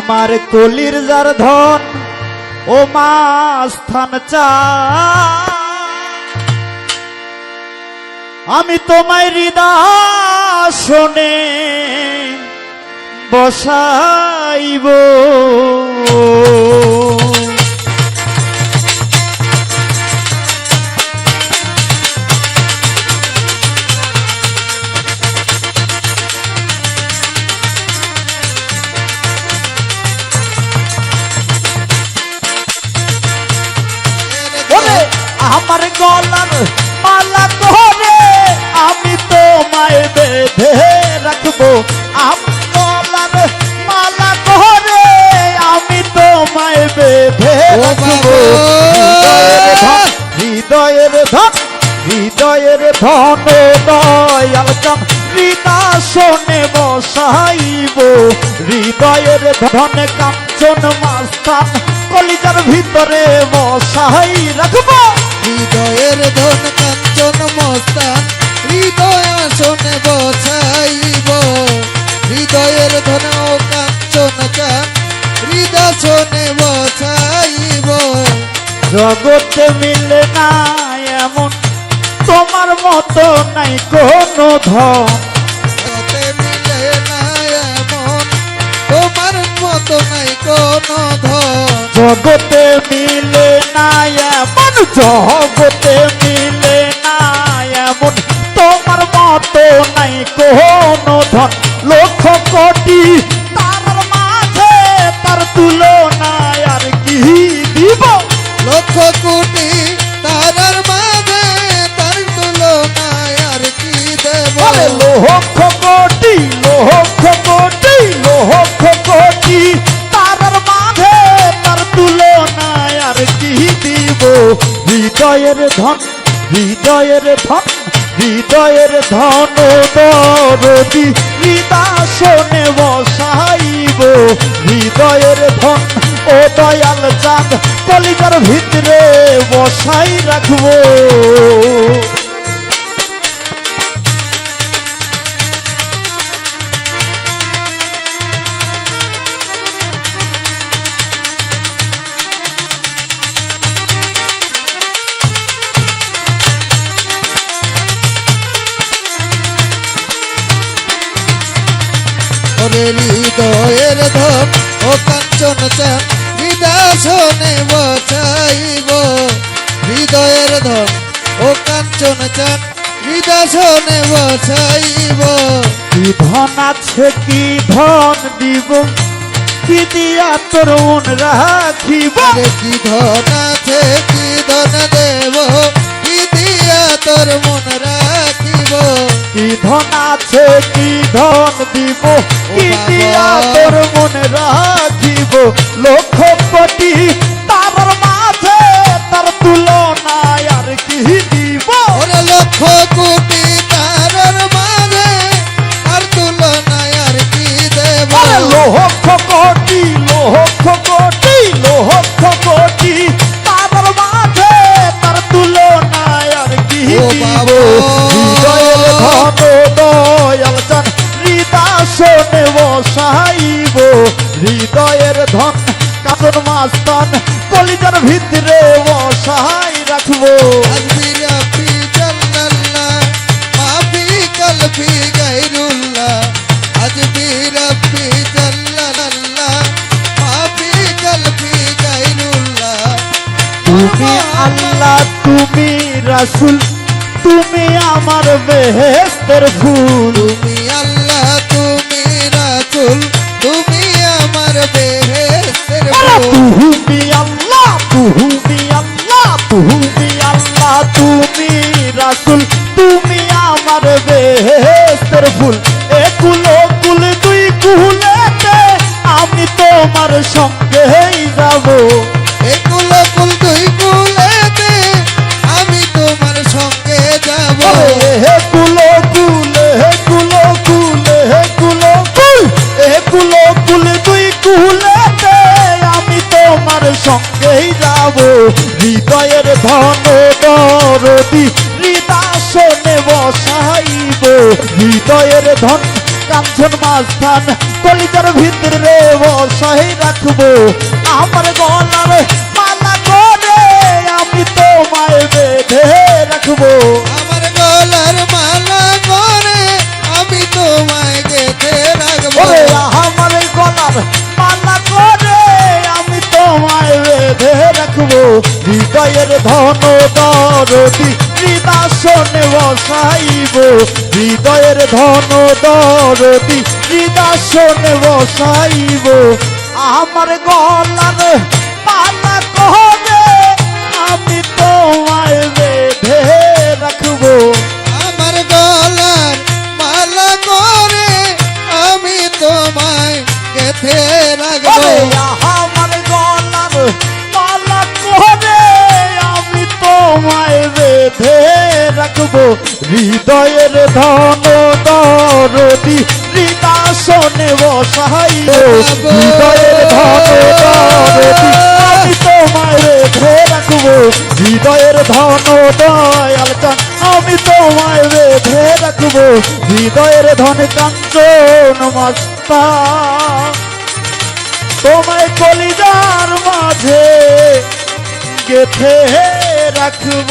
আমার কলির যার ধন ও মা স্থান চা। আমি তোমায় হৃদয় শোনে বসাইব। গলার মালা করে আমি তোমায় বেঁধে রাখব। আমি গলার মালা করে আমি তোমায় বেঁধে রাখব। হৃদয়ের ধন হৃদয়ের ধন হৃদয়ের ধন দয়াল হৃদাসনে বসাইব। হৃদয়ের ধন কাঞ্চন মাস্তান কলিজার ভিতরে বসাই রাখব। হৃদয়ের ধন কাঞ্চন মস্তান হৃদয় আসনে বসাইব। হৃদয়ের ধন কাঞ্চন চান হৃদয় বসাইব। জগতে মিলে না এমন তোমার মতো নাই কোনো ধন। মতো নাই কোনো ধন। জগতে মিলে না এমন জগতে মিলে না এমন তোমার মতো নাই কোনো ধন। লক্ষ কোটি তার মাঝে তার তুলনায় আর কি দিব? লক্ষ কোটি হৃদয়ের ধন হৃদয়ের ধন হৃদয়ের ধন দরদি নিদাসনে বসাইব। হৃদয়ের ধন ও দয়াল চাঁদ, কলিকার ভিতরে বসাই রাখব। ওরে হৃদয়ের ধন ও কাঞ্চন চান হৃদাসনে বসাইব হৃদয়ের ধন ও কাঞ্চন চান হৃদাসনে বসাইব কি ধন আছে কি ধন দিব কি দিয়া তোর মন রাখিব কি ধন আছে কি ধন দেব কি দিয়া তোর মন রাখিব? কি ধন আছে কি ধন দিব? কি। দিয়া তোর মন রাখিব? লক্ষ কোটি তার মাঝে তার তুলনায় আর কি দিব? ওরে লক্ষ কোটি তারার মাঝে আর তুলনায় আর কি দেব? লক্ষ কোটি লক্ষ কোটি লক্ষ কোটি তার মাঝে তার তুলনায় আর কি দিব? বসাইব হৃদয়ের ধন কাজন মাস্তান কলিজার ভিতরে বসাই রাখব। তুমি আল্লাহ তুমি রাসুল তুমি আমার বেহেস্তের ফুল। তুমি আল্লাহ তুমি বেহেস্তের ফুল এ কুলো কুল দুই কুলেতে আমি তোমার সঙ্গেই যাব। একুল কুল তুই কুলেতে আমি তোমার সঙ্গে যাব। হে কুলো কুল হে কুলো কুল হে কুলো কুল হে কুলো কুল দুই কুলেতে আমি তোমার সঙ্গেই যাব। হৃদয়ের ধন দরদি হৃদাসনে বসাইব হৃদয়ের ধন কাঞ্চন মাস্থান কলিজার ভিতরে বসাই রাখব। আমার গলার হৃদয়ের ধন দরদি হৃদাসনে বসাইব। হৃদয়ের ধন দরদি হৃদাসনে বসাইব। আমার গলার পালা কহবে, আমি তোমায় বেঁধে রাখব হৃদয়ের ধন দরদি হৃদাসনে বসাইব হৃদয়ের ধন দরদি আমি তোমায় বেঁধে রাখব। হৃদয়ের ধন দয়াল চান আমি তোমায় বেঁধে রাখব। হৃদয়ের ধন কাঞ্চন মাস্তা তোমায় কলিজার মাঝে গেথে রাখব।